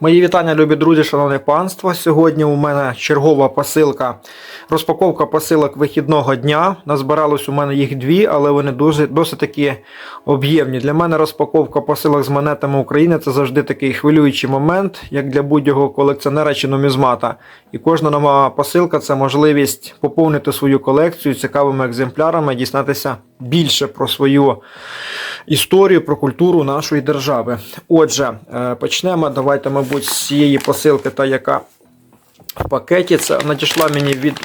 Мої вітання, любі друзі, шановне панство. Сьогодні у мене чергова посилка, розпаковка посилок вихідного дня. Назбиралось у мене їх дві, але вони дуже, досить таки об'ємні. Для мене розпаковка посилок з монетами України це завжди такий хвилюючий момент, як для будь-якого колекціонера чи нумізмата. І кожна нова посилка це можливість поповнити свою колекцію цікавими екземплярами, дізнатися більше про свою історію, про культуру нашої держави. Отже, е, почнемо. Давайте, мабуть, з цієї посилки, та яка в пакеті. Це надійшла мені від.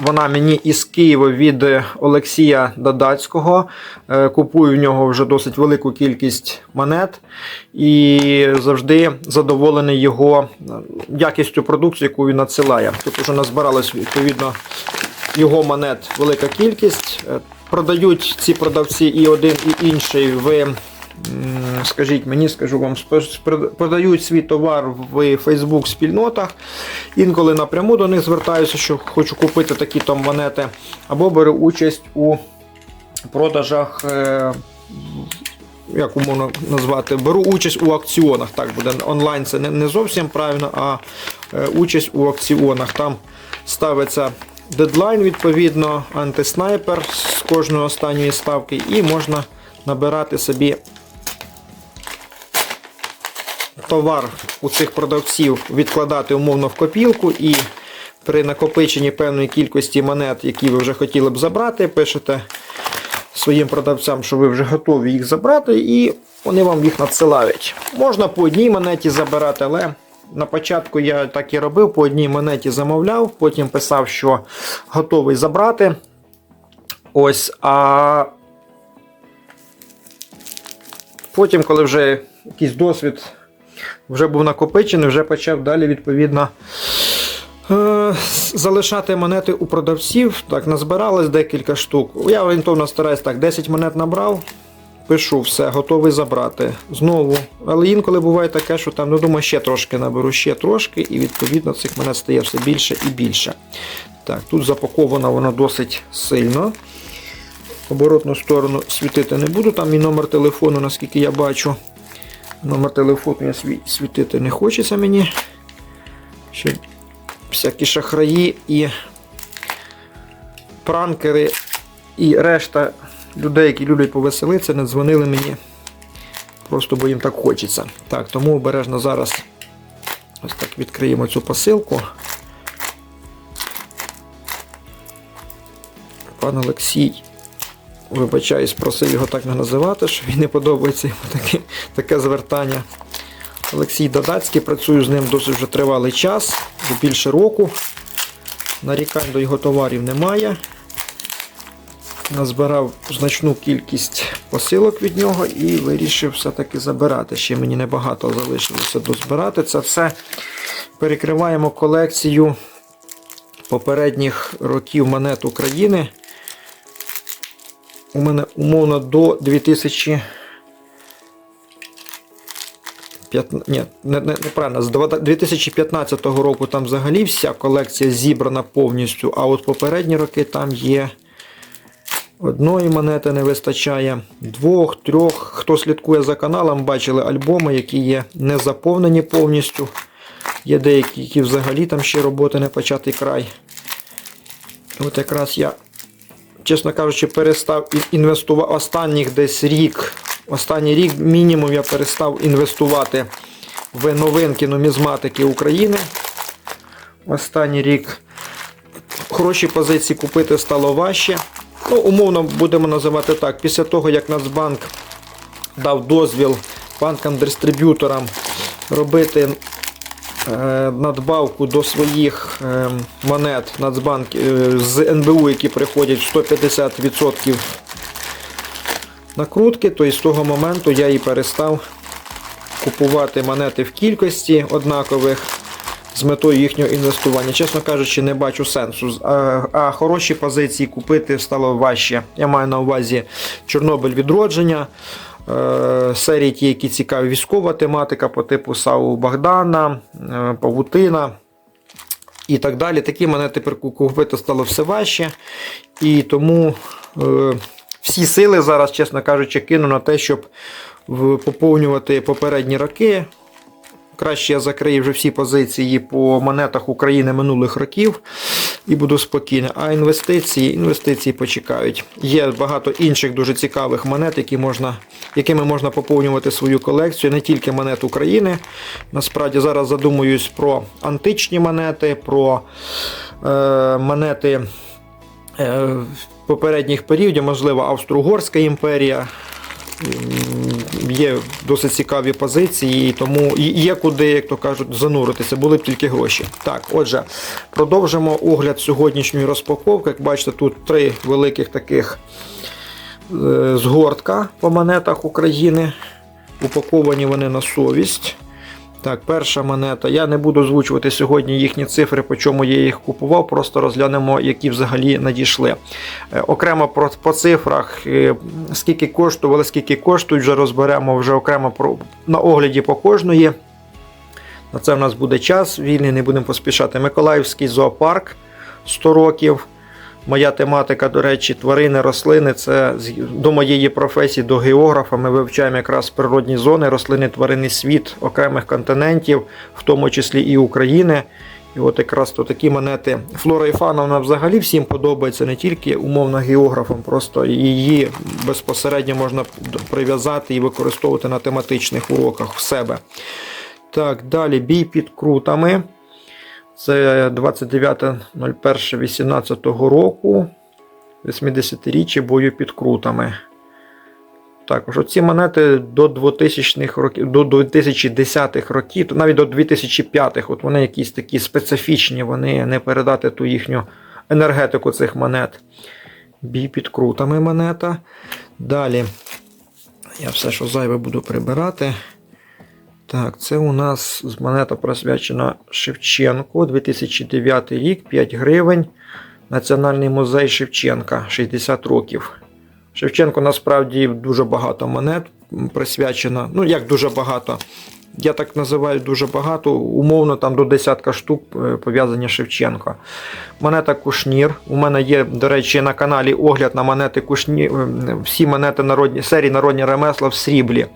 Вона мені із Києва від Олексія Дадацького. Е, Купую в нього вже досить велику кількість монет і завжди задоволений його е, якістю продукції, яку він надсилає. Тут вже назбиралось відповідно його монет велика кількість. Продають ці продавці і один, і інший в. м, Скажіть мені, скажу вам, продають свій товар в Facebook спільнотах. Інколи напряму до них звертаюся, що хочу купити такі там монети, або беру участь у продажах. е, Як умовно назвати, беру участь у акціонах. Так буде онлайн це не, не зовсім правильно, а е, участь у акціонах. Там ставиться дедлайн, відповідно, антиснайпер з кожної останньої ставки, і можна набирати собі товар у цих продавців, відкладати умовно в копілку і при накопиченні певної кількості монет, які ви вже хотіли б забрати, пишете своїм продавцям, що ви вже готові їх забрати, і вони вам їх надсилають. Можна по одній монеті забирати, але на початку я так і робив, по одній монеті замовляв, потім писав, що готовий забрати. Ось, а потім, коли вже якийсь досвід вже був накопичений, вже почав далі, відповідно, е, залишати монети у продавців. Так, назбиралось декілька штук. Я орієнтовно стараюсь так, 10 монет набрав. Пишу, все, готовий забрати. Знову. Але інколи буває таке, що там, ну думаю, ще трошки наберу, ще трошки, і відповідно цих монет стає все більше і більше. Так, тут запаковано воно досить сильно. Оборотну сторону світити не буду, там і номер телефону, наскільки я бачу. Номер телефону я світити не хочеться мені. Щоб всякі шахраї і пранкери і решта людей, які люблять повеселитися, не дзвонили мені. Просто бо їм так хочеться. Так, тому обережно зараз ось так відкриємо цю посилку. Пан Олексій, вибачаюсь, просив його так не називати, що він не подобається йому таке, таке звертання. Олексій Дадацький, працюю з ним досить вже тривалий час, більше року. Нарікань до його товарів немає. Назбирав значну кількість посилок від нього і вирішив все-таки забирати. Ще мені небагато залишилося дозбирати. Це все перекриваємо колекцію попередніх років монет України. У мене умовно до 2000. Ні, не, не, неправильно. З 2015 року там взагалі вся колекція зібрана повністю, а от попередні роки там є одної монети не вистачає, двох, трьох. Хто слідкує за каналом, бачили альбоми, які є не заповнені повністю. Є деякі, які взагалі там ще роботи не початий край. От якраз я, чесно кажучи, перестав інвестувати останніх десь рік. Останній рік мінімум я перестав інвестувати в новинки нумізматики України. Останній рік хороші позиції купити стало важче. Ну, умовно будемо називати так. Після того, як Нацбанк дав дозвіл банкам-дистриб'юторам робити е, надбавку до своїх е, монет Нацбанк е, з НБУ, які приходять 150% накрутки, то з того моменту я і перестав купувати монети в кількості однакових з метою їхнього інвестування. Чесно кажучи, не бачу сенсу. А, а хороші позиції купити стало важче. Я маю на увазі Чорнобиль відродження. е, Серії ті, які цікаві військова тематика по типу Сау Богдана, е, Павутина і так далі. Такі монети тепер купити стало все важче. І тому е, всі сили зараз, чесно кажучи, кину на те, щоб поповнювати попередні роки Краще я закрию вже всі позиції по монетах України минулих років і буду спокійний. А інвестиції, інвестиції почекають. Є багато інших дуже цікавих монет, які можна, якими можна поповнювати свою колекцію, не тільки монет України. Насправді зараз задумуюсь про античні монети, про е, монети е, попередніх періодів, можливо, Австро-Угорська імперія. Є досить цікаві позиції, тому є куди, як то кажуть, зануритися, були б тільки гроші. Так, отже, продовжимо огляд сьогоднішньої розпаковки. Як бачите, тут три великих таких е, згортка по монетах України. Упаковані вони на совість. Так, перша монета. Я не буду озвучувати сьогодні їхні цифри, по чому я їх купував, просто розглянемо, які взагалі надійшли. Е, Окремо про, по цифрах, е, скільки коштували, скільки коштують, вже розберемо вже окремо про, на огляді по кожної. На це в нас буде час вільний, не будемо поспішати. Миколаївський зоопарк 100 років. Моя тематика, до речі, тварини, рослини це до моєї професії, до географа. Ми вивчаємо якраз природні зони, рослини, тваринний світ окремих континентів, в тому числі і України. І от якраз то такі монети. Флора і фауна вона взагалі всім подобається, не тільки умовно географам, просто її безпосередньо можна прив'язати і використовувати на тематичних уроках в себе. Так, далі бій під крутами. Це 29.01.18 року. 80-річчя бою під крутами. Також оці монети до 2000-х років, до 2010-х років, то навіть до 2005-х, от вони якісь такі специфічні, вони не передати ту їхню енергетику цих монет. Бій під крутами монета. Далі я все, що зайве буду прибирати. Так, це у нас монета присвячена Шевченку, 2009 рік, 5 гривень. Національний музей Шевченка, 60 років. Шевченко насправді дуже багато монет присвячено. Ну, як дуже багато. Я так називаю дуже багато, умовно там до десятка штук е, пов'язані з Шевченко. Монета Кушнір. У мене є, до речі, на каналі огляд на монети Кушнір. е, Всі монети народні, серії народні ремесла в сріблі.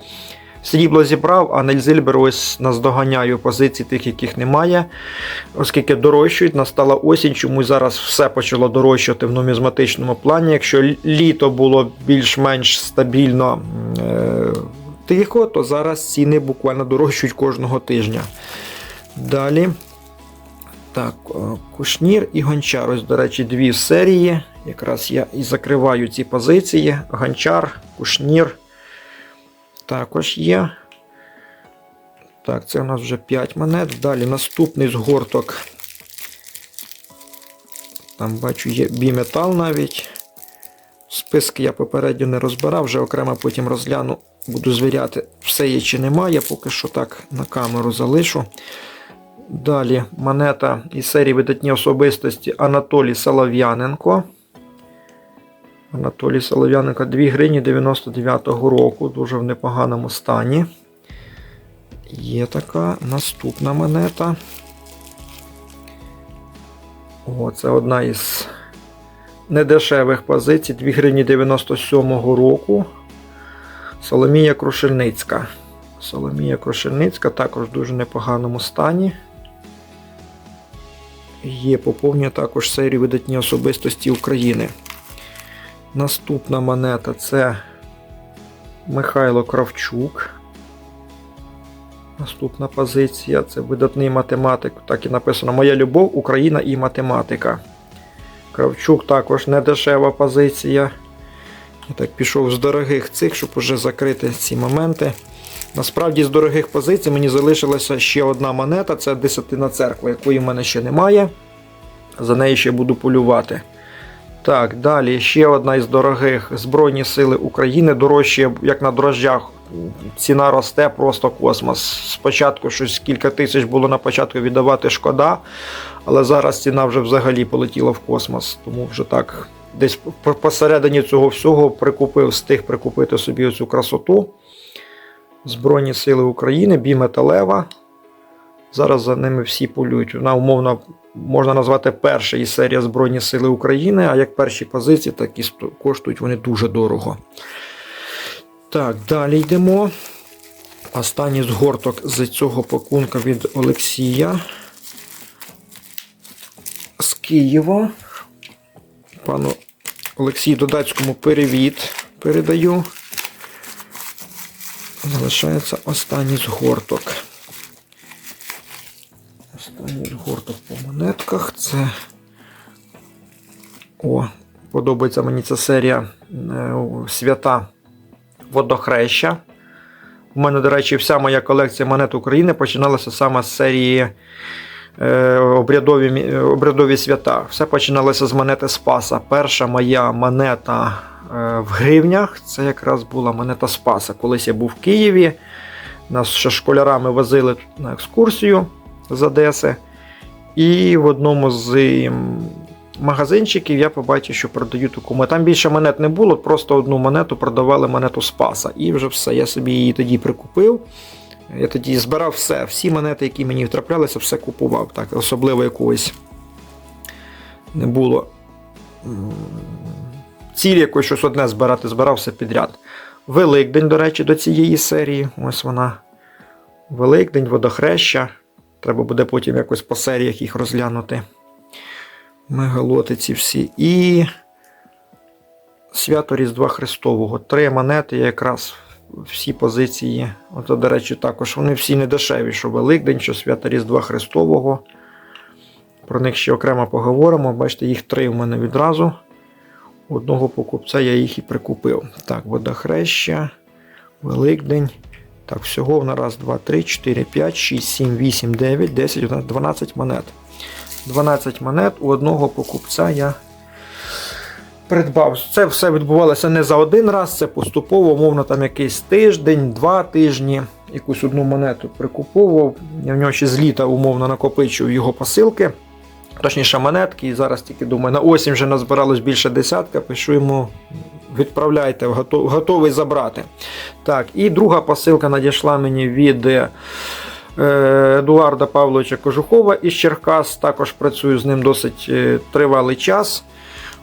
Срібло зібрав, а Нельзильбер ось наздоганяю позицій тих, яких немає, оскільки дорожчують, настала осінь, чомусь зараз все почало дорожчати в нумізматичному плані. Якщо літо було більш-менш стабільно е- тихо, то зараз ціни буквально дорожчують кожного тижня. Далі. Так, Кушнір і Гончар. Ось, до речі, дві серії. Якраз я і закриваю ці позиції. Гончар, Кушнір також є. Так, це у нас вже 5 монет. Далі наступний згорток. Там бачу, є біметал навіть. Списки я попередньо не розбирав, вже окремо потім розгляну, буду звіряти, все є чи немає, поки що так на камеру залишу. Далі монета із серії видатні особистості Анатолій Солов'яненко. Анатолій Солов'яненко 2 гривні 99-го року, дуже в непоганому стані. Є така наступна монета. О, це одна із недешевих позицій 2 гривні 97-го року. Соломія Крушельницька. Соломія Крушельницька також в дуже непоганому стані. Є поповнення також серії видатні особистості України. Наступна монета це Михайло Кравчук. Наступна позиція це видатний математик. Так і написано Моя любов, Україна і математика. Кравчук також не дешева позиція. Я так пішов з дорогих цих, щоб уже закрити ці моменти. Насправді з дорогих позицій мені залишилася ще одна монета це десятина церква, якої в мене ще немає. За неї ще буду полювати. Так, далі ще одна із дорогих Збройні Сили України. Дорожче, як на дрожжах. Ціна росте просто космос. Спочатку щось кілька тисяч було на початку віддавати шкода, але зараз ціна вже взагалі полетіла в космос. Тому вже так десь посередині цього всього прикупив, встиг прикупити собі оцю красоту. Збройні Сили України, біметалева. Зараз за ними всі полюють. Вона умовно можна назвати перша із серії Збройні Сили України, а як перші позиції, так і коштують вони дуже дорого. Так, далі йдемо. Останній згорток з цього пакунка від Олексія з Києва. Пану Олексію Додацькому привіт передаю. Залишається останній згорток. Останній згорток по монетках. Це. О, подобається мені ця серія е, свята водохреща. У мене, до речі, вся моя колекція монет України починалася саме з серії е, обрядові, е, обрядові свята. Все починалося з монети Спаса. Перша моя монета в гривнях це якраз була монета Спаса. Колись я був в Києві. Нас ще школярами возили на екскурсію з Одеси. І в одному з магазинчиків я побачив, що продають таку монету. Там більше монет не було, просто одну монету продавали монету Спаса. І вже все. Я собі її тоді прикупив. Я тоді збирав все, всі монети, які мені втраплялися, все купував. Так, особливо якогось не було. Цілі якось щось одне збирати, збирав все підряд. Великдень, до речі, до цієї серії. Ось вона. Великдень, водохреща. Треба буде потім якось по серіях їх розглянути. Мегалоти ці всі. І свято Різдва Христового. Три монети якраз всі позиції. Ото, до речі, також вони всі не дешеві, що Великдень, що свято Різдва Христового. Про них ще окремо поговоримо. Бачите, їх три в мене відразу. Одного покупця я їх і прикупив. Так, водохреща, Великдень. Так, всього на раз, два, три, 4, 5, 6, 7, 8, 9, 10, 11, 12 монет. 12 монет у одного покупця я придбав. Це все відбувалося не за один раз, це поступово, умовно, там якийсь тиждень, два тижні. Якусь одну монету прикуповував. Я в нього ще з літа умовно накопичив його посилки. Точніше, монетки, і зараз тільки думаю, на осінь вже назбиралось більше десятка, пишу йому, відправляйте, готовий забрати. Так, і друга посилка надійшла мені від е, Едуарда Павловича Кожухова із Черкас. Також працюю з ним досить е, тривалий час.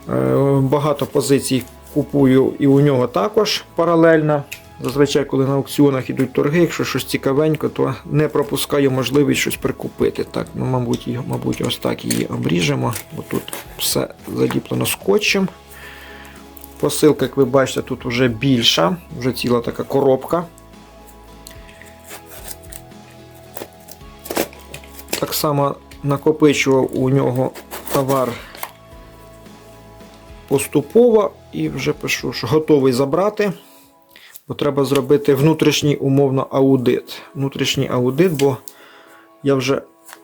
Е, Багато позицій купую і у нього також паралельно. Зазвичай, коли на аукціонах йдуть торги, якщо щось цікавенько, то не пропускаю можливість щось прикупити. Так, ну, мабуть, мабуть, ось так її обріжемо, бо тут все заліплено скотчем. Посилка, як ви бачите, тут вже більша, вже ціла така коробка. Так само накопичував у нього товар поступово і вже пишу, що готовий забрати. Бо треба зробити внутрішній умовно аудит. Внутрішній аудит, бо я вже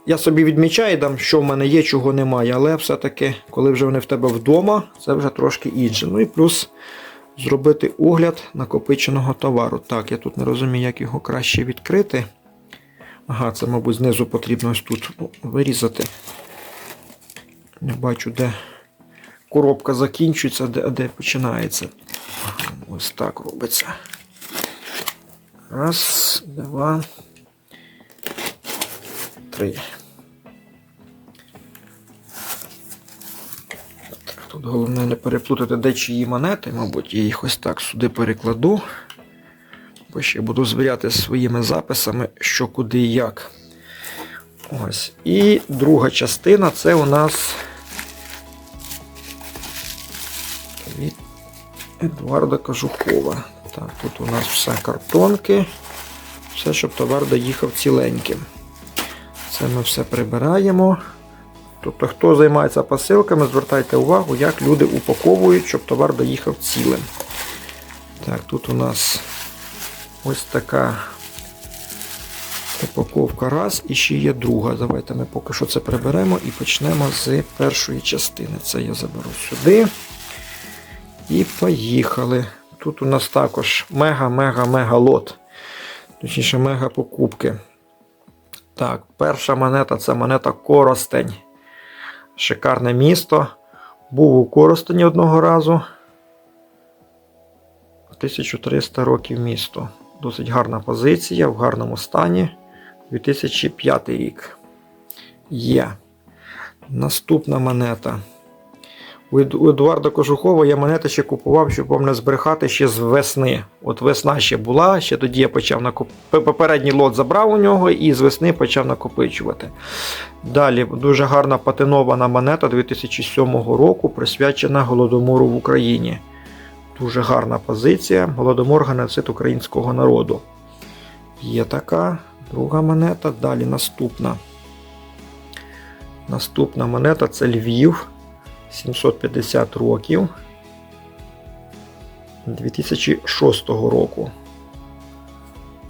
я собі відмічаю, там, що в мене є, чого немає, але все-таки, коли вже вони в тебе вдома, це вже трошки інше. Ну і плюс зробити огляд накопиченого товару. Так, я тут не розумію, як його краще відкрити. Ага, це, мабуть, знизу потрібно ось тут ну, вирізати. Не бачу, де коробка закінчується, де, де починається. Ось так робиться. Раз, два, три. Тут головне не переплутати, де чиї монети, мабуть, я їх ось так сюди перекладу. Бо ще буду звіряти своїми записами, що куди і як. Ось. І друга частина це у нас від Едуарда Кажухова. Так, тут у нас все картонки. Все, щоб товар доїхав ціленьким. Це ми все прибираємо. Тобто, хто займається посилками, звертайте увагу, як люди упаковують, щоб товар доїхав цілим. Так, тут у нас ось така упаковка раз і ще є друга. Давайте ми поки що це приберемо і почнемо з першої частини. Це я заберу сюди. І поїхали. Тут у нас також мега-мега-мега лот. Точніше, мега покупки. Так, перша монета це монета Коростень. Шикарне місто. Був у Коростені одного разу. 1300 років місто. Досить гарна позиція, в гарному стані. 2005 рік. Є. Наступна монета. У Едуарда Кожухова я монети ще купував, щоб вам не збрехати ще з весни. От весна ще була, ще тоді я почав накоп... Попередній лот забрав у нього і з весни почав накопичувати. Далі дуже гарна патинована монета 2007 року, присвячена Голодомору в Україні. Дуже гарна позиція. Голодомор геноцид українського народу. Є така друга монета. Далі наступна. Наступна монета це Львів. 750 років 2006 року.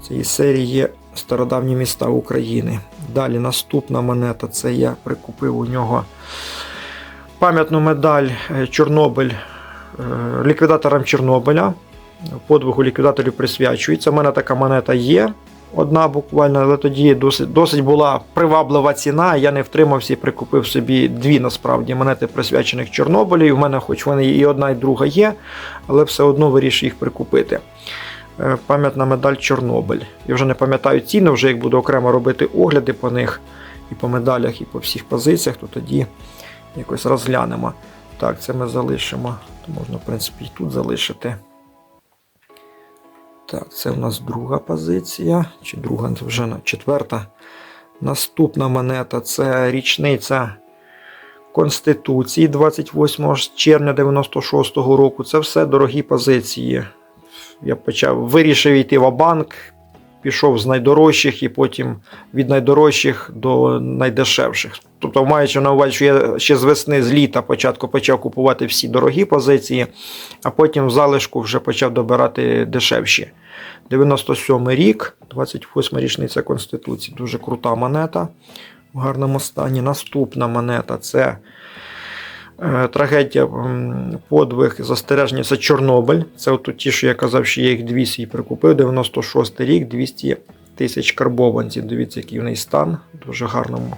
Із серії Стародавні міста України. Далі наступна монета це я прикупив у нього пам'ятну медаль е, Чорнобиль е, ліквідаторам Чорнобиля. Подвигу ліквідаторів присвячується. У мене така монета є. Одна буквально, але тоді досить, досить була приваблива ціна. Я не втримався і прикупив собі дві насправді монети присвячених Чорнобилю. В мене, хоч вони і одна, і друга є, але все одно вирішив їх прикупити. Е, Пам'ятна медаль Чорнобиль. Я вже не пам'ятаю ціни, вже як буду окремо робити огляди по них і по медалях, і по всіх позиціях, то тоді якось розглянемо. Так, це ми залишимо. То можна, в принципі, і тут залишити. Так, це у нас друга позиція. Чи друга, вже четверта. Наступна монета це річниця Конституції 28 червня 96-го року. Це все дорогі позиції. Я почав, вирішив йти в банк, пішов з найдорожчих і потім від найдорожчих до найдешевших. Тобто, маючи на увазі, що я ще з весни, з літа початку почав купувати всі дорогі позиції, а потім в залишку вже почав добирати дешевші. 97 рік, 28 річниця Конституції. Дуже крута монета в гарному стані. Наступна монета це трагедія, подвиг, застереження. Це Чорнобиль. Це от ті, що я казав, що я їх 200 і прикупив. 96 рік, 200 тисяч карбованців. Дивіться, який в неї стан. Дуже гарному.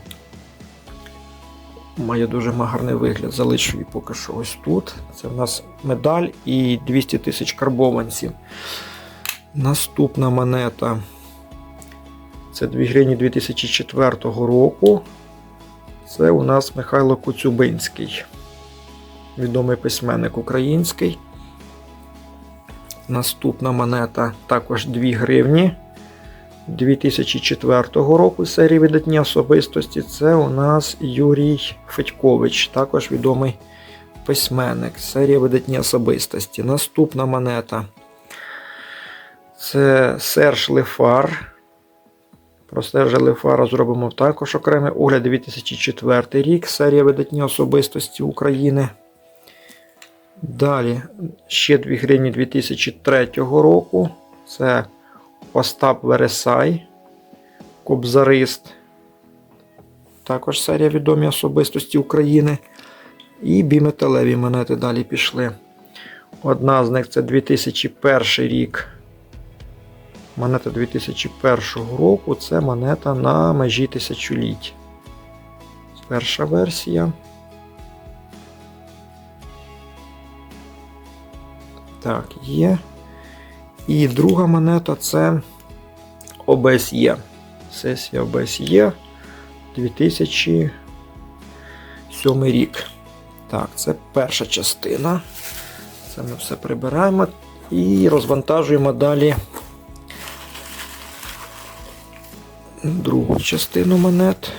Має дуже гарний вигляд. Залишу її поки що ось тут. Це в нас медаль і 200 тисяч карбованців. Наступна монета. Це 2 гривні 2004 року. Це у нас Михайло Коцюбинський. Відомий письменник український. Наступна монета також 2 гривні 2004 року серії видатні особистості. Це у нас Юрій Федькович, також відомий письменник. Серія видатні особистості. Наступна монета. Це Серж Лефар. Про Сержа Лефара зробимо також окремий огляд 2004 рік. Серія видатні особистості України. Далі ще 2 гривні 2003 року. Це Остап Вересай, Кобзарист. Також серія відомі особистості України. І біметалеві монети далі пішли. Одна з них це 2001 рік. Монета 2001 року це монета на межі тисячоліть. Перша версія. Так, є. І друга монета це ОБСЄ. Сесія ОБСЄ 2007 рік. Так, це перша частина. Це ми все прибираємо і розвантажуємо далі другу частину монет.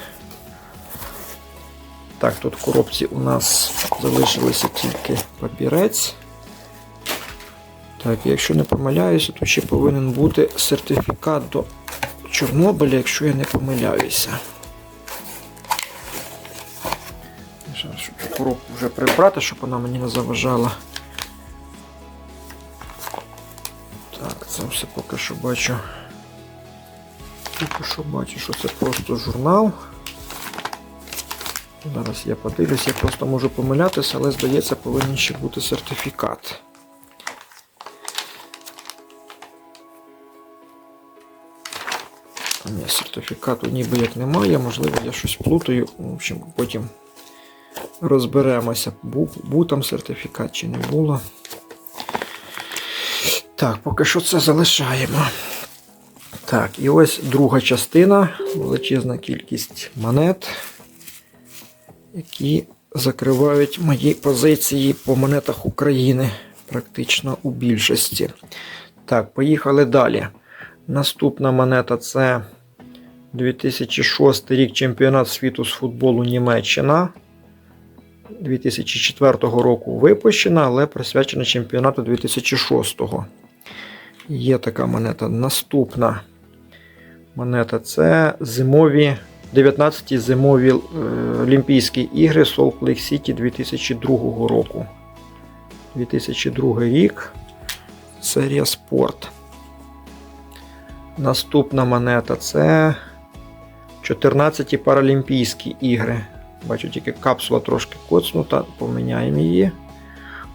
Так, тут в коробці у нас залишилося тільки папірець. Так, якщо не помиляюся, то ще повинен бути сертифікат до Чорнобиля, якщо я не помиляюся. Зараз, цю коробку вже прибрати, щоб вона мені не заважала. Так, це все поки що бачу. Поки що бачу, що це просто журнал. Зараз я подивлюсь, я просто можу помилятися, але здається, повинен ще бути сертифікат. Сертифікату ніби як немає, можливо, я щось плутаю. В общем, потім розберемося, був, був там сертифікат чи не було. Так, поки що це залишаємо. Так, і ось друга частина, величезна кількість монет, які закривають мої позиції по монетах України практично у більшості. Так, поїхали далі. Наступна монета це 2006 рік чемпіонат світу з футболу Німеччина. 2004 року випущена, але присвячена чемпіонату 2006. Є така монета. Наступна монета це зимові 19-ті зимові е, Олімпійські ігри Salt Lake City 2002 року. 2002 рік. Серія спорт. Наступна монета це 14-ті Паралімпійські ігри. Бачу, тільки капсула трошки коцнута, поміняємо її.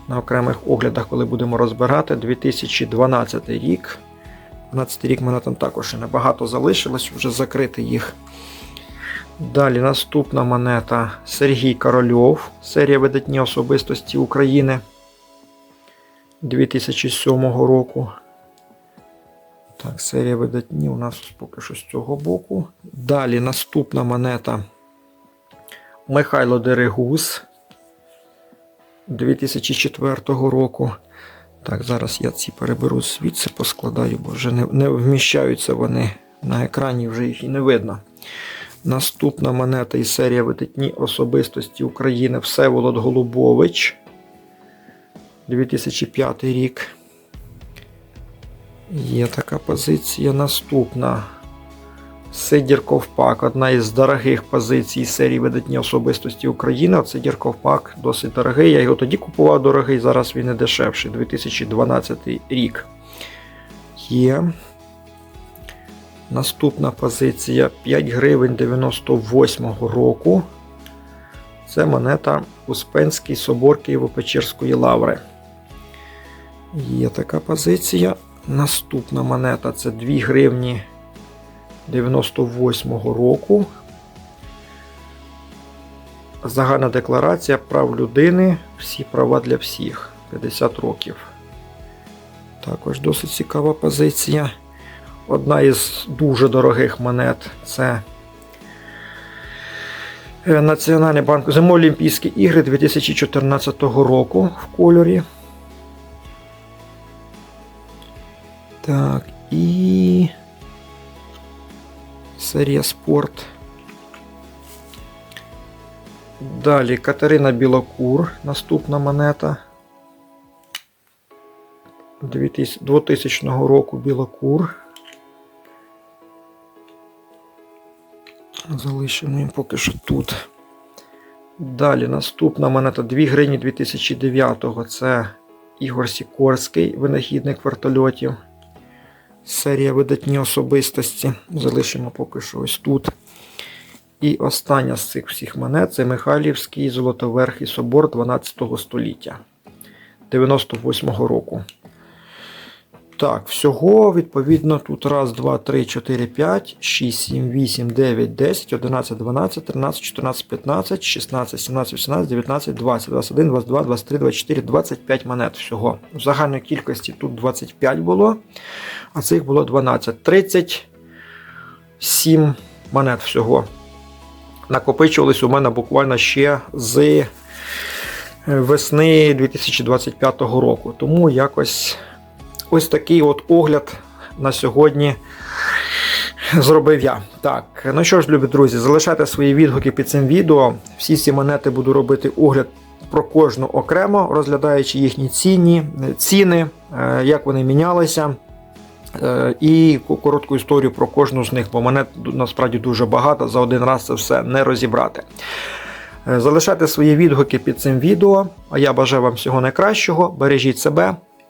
На окремих оглядах, коли будемо розбирати, 2012 рік. 12 рік мене там також ще небагато залишилось, вже закрити їх. Далі наступна монета Сергій Корольов, серія видатні особистості України 2007 року. Так, серія видатні у нас поки що з цього боку. Далі наступна монета Михайло Дерегус 2004 року. Так, зараз я ці переберу звідси, поскладаю, бо вже не, не вміщаються вони на екрані, вже їх і не видно. Наступна монета із серії видатні особистості України Всеволод Голубович. 2005 рік. Є така позиція. Наступна. Сидір Ковпак, одна із дорогих позицій серії видатні особистості України. Сидір Ковпак досить дорогий. Я його тоді купував дорогий, зараз він не дешевший. 2012 рік. Є. Наступна позиція 5 гривень 98 року. Це монета Успенський собор Києво-Печерської лаври. Є така позиція. Наступна монета це 2 гривні 98 року. Загальна декларація прав людини. Всі права для всіх. 50 років. Також досить цікава позиція. Одна із дуже дорогих монет це е, Національний банк Зимоолімпійські ігри 2014 року в кольорі. Так, і серія спорт. Далі Катерина Білокур, наступна монета. 2000 року Білокур. Залишимо їм поки що тут. Далі наступна монета 2 гривні 2009-го. Це Ігор Сікорський, винахідник вертольотів. Серія видатні особистості. Залишимо поки що ось тут. І остання з цих всіх монет це Михайлівський Золотоверхий собор 12 століття 98-го року. Так, всього, відповідно, тут раз, два, три, 4, 5, 6, 7, 8, 9, 10, 11, 12, 13, 14, 15, 16, 17, 18, 19, 20, 21, 22, 23, 24, 25 монет всього. В загальній кількості тут 25 було, а цих було 12. 37 монет всього. Накопичувались у мене буквально ще з весни 2025 року. Тому якось. Ось такий от огляд на сьогодні зробив я. Так, ну що ж, любі друзі, залишайте свої відгуки під цим відео. Всі ці монети буду робити огляд про кожну окремо, розглядаючи їхні ціні, ціни, е, як вони мінялися. е, І коротку історію про кожну з них, бо монет насправді дуже багато, за один раз це все не розібрати. Е, Залишайте свої відгуки під цим відео, а я бажаю вам всього найкращого, бережіть себе